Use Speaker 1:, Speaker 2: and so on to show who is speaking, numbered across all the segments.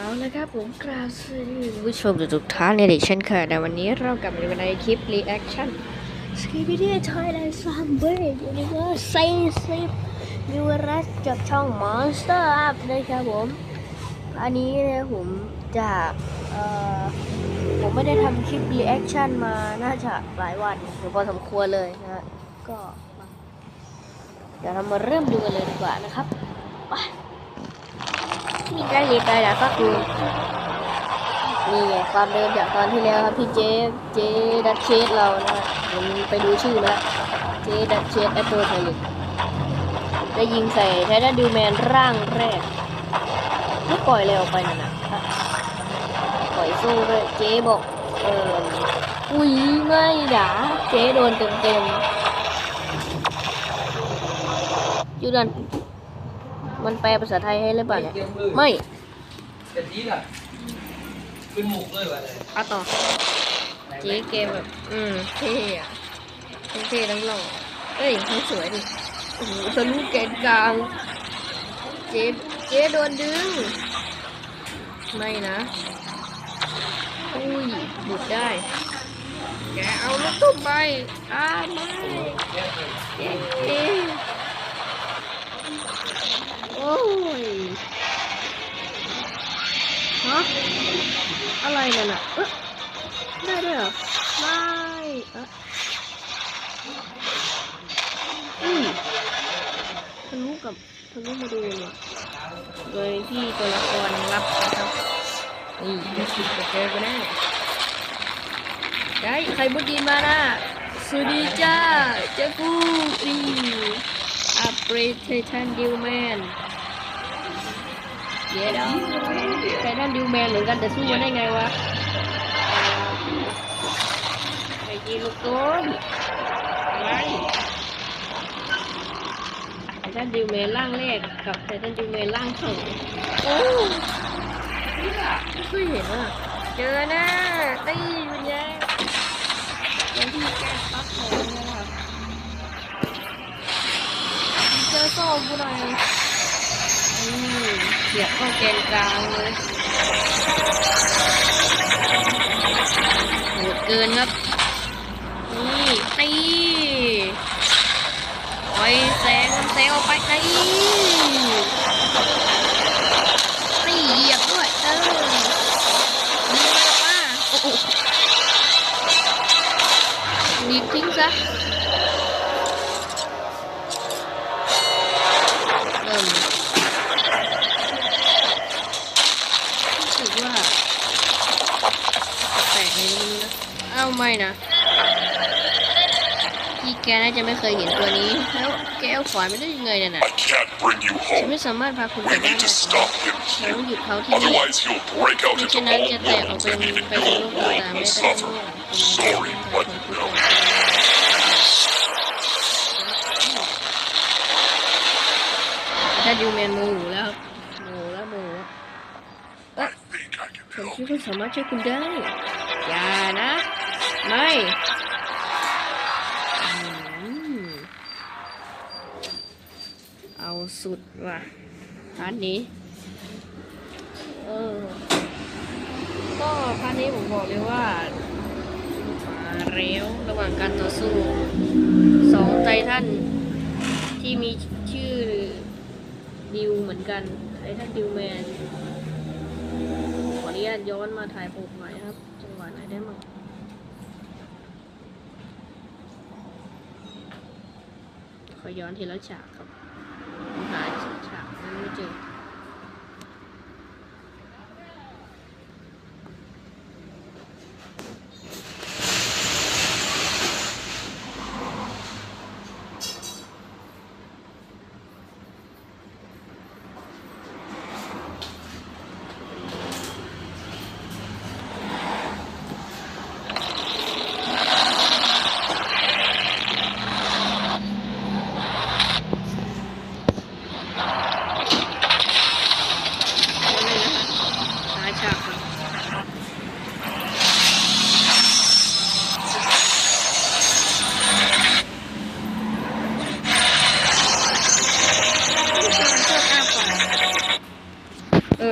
Speaker 1: เอาละครับผมกราบสวัสดีผู้ชมทุกท่านในเดิฉันค่ะในวันนี้เรากลับมาในคลิป reaction s k i p p y Thailand Summer Universe 40มิวรัสจากช่อง Monster Up นะครับผม อันนี้นะผมจะเอ่อผมไม่ได้ทำคลิป reaction มาน่าจะหลายวันหรือพอสมควรเลยนะ ก็เดี๋ยวเรามาเริ่มดูกันเลยดีกว่านะครับไป มีได้รีไปแล้วก็คือนี่ไงความเดิมจากตอนที่แล้วครับพี่เจเจดัชเชสเรานะฮะผมไปดูชื่อมาแล้วเจดัชเชสแอปเปิลไทลิกได้ยิงใส่ไททันดิวแมนร่างแรกไม่ปล่อยเลยออกไปนั่นะปล่อยสู้เลยเจบอกเอออุ้ยไม่ด่าเจโดนเต็มเต็มๆยูดัน มันแปลภาษาไทยให้หรือเปล่าเนี่ย ไม่
Speaker 2: แต่นี้ล่ะขึ้นหมุกเลยวะเลย
Speaker 1: เอาต่อเจ๊เกมแบบ อืมเท่อะทั้งเท่ทั้งหล่อเอ้ยทั้งสวยดิโอ้โหทะลุเกณฑ์กลาง เจ๊เจ๊โดนดึง ไม่นะ อุ้ยหยุดได้ แกเอาลูกตุ้มไปอ้าไม่เจ๊เจ๊ โอ้ยฮะอะไรนั่นอะเอ๊ะได้ด้วยเหรอไม่เอ๊ะอุ้ยทะลุกับทะลุมาดูเนี่ยโดยที่ตัวละครรับนะครับนี่จะสิจะเจอกันแน่ได้ใครบุดีมานะสวัสดีจ้าเจ้ากูนี่อัปเรดไททันดิวแมน เย้ดอกไททันดิวแมนเหมือนกันแต่สู้มันได้ไงวะไอ้ยีลูกต้นอะไรไททันดิวแมนร่างแรกกับไททันดิวแมนร่างสองโอ้ไม่เคยเห็นอะ เจอหน้าตีมันแย่ยังที่แก้ปั๊บเลยนะครับเจอโซ่กูหน่อยอืมเสียบเข้าแกนกลางเลยโหดเกินครับ นี่ตีปล่อยแสงแสงออกไปตีตีเหยียบด้วยเออดีมากมาโอ้โหหนีบทิ้งซะ ไม่นะพี่แกน่าจะไม่เคยเห็นตัวนี้ แล้วแกเอาขวานไม่ได้ยังไงเนี่ยน่ะ
Speaker 3: I can't bring you
Speaker 1: ฉัน
Speaker 3: home.
Speaker 1: ไม่สามารถพาคุณก
Speaker 3: We
Speaker 1: ลับบ้าน
Speaker 3: need
Speaker 1: ได้
Speaker 3: to stop him
Speaker 1: เราต้องหยุ
Speaker 3: here.
Speaker 1: ดเขาที่นี่
Speaker 3: Otherwise, he'll break out
Speaker 1: มิ
Speaker 3: into
Speaker 1: ฉะนั้นจะ
Speaker 3: all
Speaker 1: แตกออก
Speaker 3: worlds
Speaker 1: เป็น
Speaker 3: and even
Speaker 1: ไปสู่
Speaker 3: your
Speaker 1: โลก
Speaker 3: world
Speaker 1: ต่างๆ
Speaker 3: will
Speaker 1: ไม่ได้
Speaker 3: suffer. Sorry, but no.
Speaker 1: ถ้าดูแมนโมโหแล้วโมโหแล้วโมโหแล้ว
Speaker 3: I think I can
Speaker 1: ผม
Speaker 3: help.
Speaker 1: คิดว่าสามารถช่วยคุณได้ อย่านะ ไม่อืมเอาสุดว่ะพาร์ทนี้ เออ ก็พาร์ทนี้ผมบอกเลยว่า มาแล้วระหว่างการต่อสู้สองไททันที่มีชื่อดิวเหมือนกัน ไททันดิวแมน ขออนุญาตย้อนมาถ่ายปกหน่อยนะครับ จังหวะไหนได้มั้ง ขอย้อนทีละฉากครับหาฉากนั้นไม่เจอ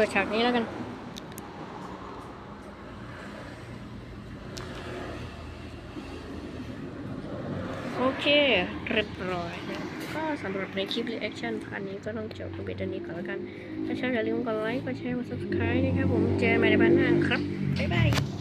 Speaker 1: ดฉากนี้แล้วกัน โอเคเรียบร้อยก็สำหรับในคลิปรีแอคชั่นพันนี้ก็ต้องจบกันไปตอนนี้ก่อนแล้วกัน ถ้าชอบอย่าลืมกดไลค์กดแชร์กด subscribe นะครับผมเจอกันใหม่ในวันหน้าครับ บ๊ายบาย